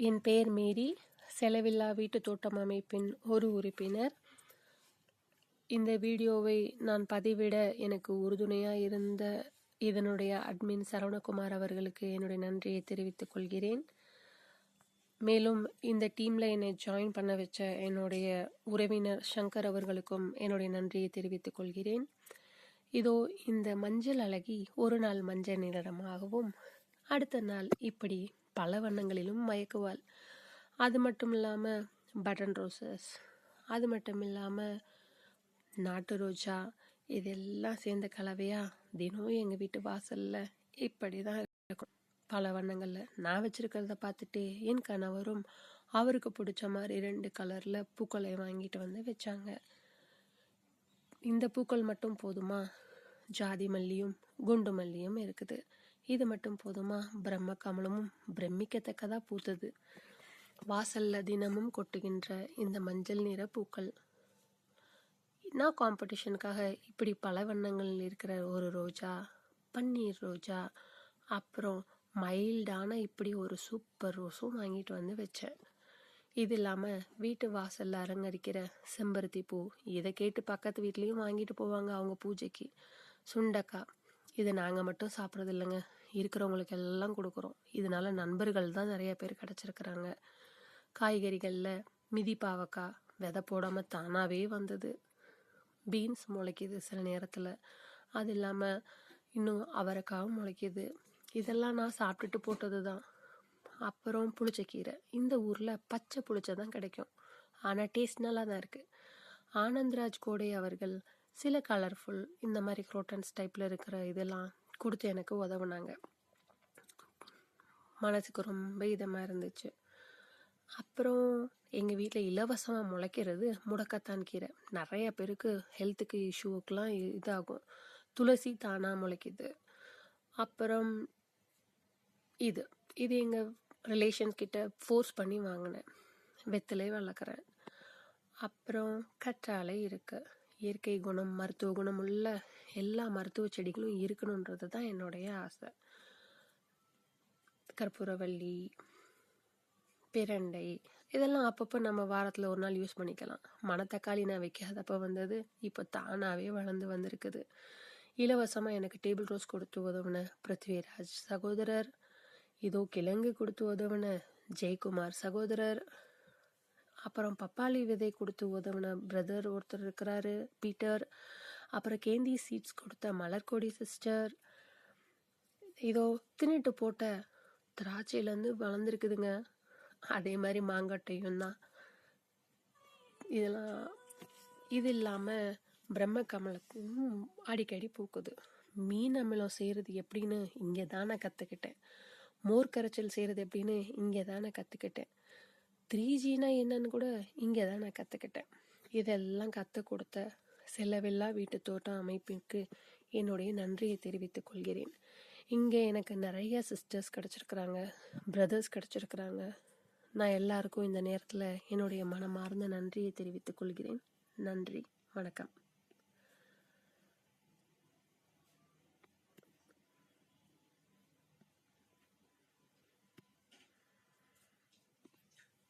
என் பெயர் மேரி. செலவில்லா வீட்டு தோட்டம் அமைப்பின் ஒரு உறுப்பினர். இந்த வீடியோவை நான் பதிவிட எனக்கு உறுதுணையாக இருந்த இதனுடைய அட்மின் சரவணகுமார் அவர்களுக்கு என்னுடைய நன்றியை தெரிவித்துக் கொள்கிறேன். மேலும் இந்த டீமில் என்னை ஜாயின் பண்ண வச்ச என்னுடைய உறவினர் சங்கர் அவர்களுக்கும் என்னுடைய நன்றியை தெரிவித்துக் கொள்கிறேன். இதோ இந்த மஞ்சள் அழகி ஒரு நாள் மஞ்சள் நிறமாகவும் அடுத்த நாள் இப்படி பல வண்ணங்களிலும் மயக்குவாள். அது மட்டும் இல்லாமல் பட்டன் ரோசஸ் அது மட்டும் இல்லாமல் நாட்டு ரோஜா இதெல்லாம் சேர்ந்த கலவையாக தினம் எங்கள் வீட்டு வாசலில் இப்படி தான் இருக்கும். பல வண்ணங்களில் நான் வச்சுருக்கிறத பார்த்துட்டு என் கணவரும் அவருக்கு பிடிச்ச மாதிரி ரெண்டு கலரில் பூக்களை வாங்கிட்டு வந்து வச்சாங்க. இந்த பூக்கள் மட்டும் போதுமா? ஜாதி மல்லியும் குண்டு மல்லியும் இருக்குது. இது மட்டும் போதுமா? பிரம்ம கமலமும் பிரமிக்கத்தக்கதாக பூத்தது. வாசல்ல தினமும் கொட்டுகின்ற இந்த மஞ்சள் நிற பூக்கள். நான் காம்படிஷனுக்காக இப்படி பல வண்ணங்கள் இருக்கிற ஒரு ரோஜா பன்னீர் ரோஜா அப்புறம் மைல்டான இப்படி ஒரு சூப்பர் ரோஸும் வாங்கிட்டு வந்து வச்சேன். இது இல்லாமல் வீட்டு வாசலில் அலங்கரிக்கிற செம்பருத்தி பூ இதை கேட்டு பக்கத்து வீட்லேயும் வாங்கிட்டு போவாங்க அவங்க பூஜைக்கு. சுண்டக்காய் இதை நாங்கள் மட்டும் சாப்பிட்றது இல்லைங்க. இருக்கிறவங்களுக்கு எல்லாம் கொடுக்குறோம். இதனால நண்பர்கள் தான் நிறைய பேர் கிடச்சிருக்கிறாங்க. காய்கறிகளில் மிதி பாவக்காய் விதை போடாமல் தானாகவே வந்தது. பீன்ஸ் முளைக்கிது சில நேரத்தில். அது இல்லாமல் இன்னும் அவரைக்காவும் முளைக்கிது. இதெல்லாம் நான் சாப்பிட்டுட்டு போட்டது தான் அப்புறம் புளிச்சக்கீரை. இந்த ஊரில் பச்சை புளிச்சை தான் கிடைக்கும். ஆனால் டேஸ்ட் நல்லா தான் இருக்குது ஆனந்த்ராஜ் கோடை அவர்கள் சில கலர்ஃபுல் இந்த மாதிரி குரோட்டன்ஸ் டைப்பில் இருக்கிற இதெல்லாம் கொடுத்து எனக்கு உதவுனாங்க. மனசுக்கு ரொம்ப இதமாக இருந்துச்சு. அப்புறம் எங்கள் வீட்டில் இலவசமாக முளைக்கிறது முடக்கத்தான் கீரை. நிறைய பேருக்கு ஹெல்த்துக்கு இஷ்யூக்கெலாம் இதாகும். துளசி தானாக முளைக்குது. அப்புறம் இது. இது எங்கள் ரிலேஷன்ஸ் கிட்ட ஃபோர்ஸ் பண்ணி வாங்கினேன். வெத்தலை வளர்க்குறேன். அப்புறம் கற்றாழை இருக்குது இயற்கை குணம் மருத்துவ குணம் உள்ள எல்லா மருத்துவ செடிகளும் இருக்கணுன்றது தான் என்னுடைய ஆசை. கற்பூரவள்ளி பிரண்டை இதெல்லாம் அப்பப்போ நம்ம வாரத்தில் ஒரு நாள் யூஸ் பண்ணிக்கலாம். மணத்தக்காளி நான் வைக்காதப்போ வந்தது இப்போ தானாகவே வளர்ந்து வந்திருக்குது. இலவசமாக எனக்கு டேபிள் ரோஸ் கொடுத்து உதவுன பிருத்விராஜ் சகோதரர் இதோ கிழங்கு கொடுத்து உதவுன ஜெயக்குமார் சகோதரர் அப்புறம் பப்பாளி விதை கொடுத்து உதவின பிரதர் ஒருத்தர் இருக்கிறாரு பீட்டர் அப்புறம் கேந்தி சீட்ஸ் கொடுத்த மலர்கொடி சிஸ்டர் இதோ தின்னுட்டு போட்ட திராட்சையிலேருந்து வளர்ந்துருக்குதுங்க. அதே மாதிரி மாங்கட்டையும் தான். இதெல்லாம் இது இல்லாமல் பிரம்ம கமலத்தும் அடிக்கடி பூக்குது. மீன் அமிலம் செய்கிறது எப்படின்னு இங்கே தான் நான் கற்றுக்கிட்டேன் மோர் கரைச்சல் செய்கிறது எப்படின்னு இங்கே தான் நான் கற்றுக்கிட்டேன் த்ரீ ஜினா என்னன்னு கூட இங்கே தான் நான் கற்றுக்கிட்டேன். இதெல்லாம் கற்றுக் கொடுத்த செலவில்லா வீட்டு தோட்டம் அமைப்பிற்கு என்னுடைய நன்றியை தெரிவித்துக் கொள்கிறேன். இங்கே எனக்கு நிறைய சிஸ்டர்ஸ் கிடச்சிருக்குறாங்க பிரதர்ஸ் கிடச்சிருக்குறாங்க. நான் எல்லாருக்கும் இந்த நேரத்தில் என்னுடைய மனமார்ந்த நன்றியை தெரிவித்துக் கொள்கிறேன். நன்றி வணக்கம்.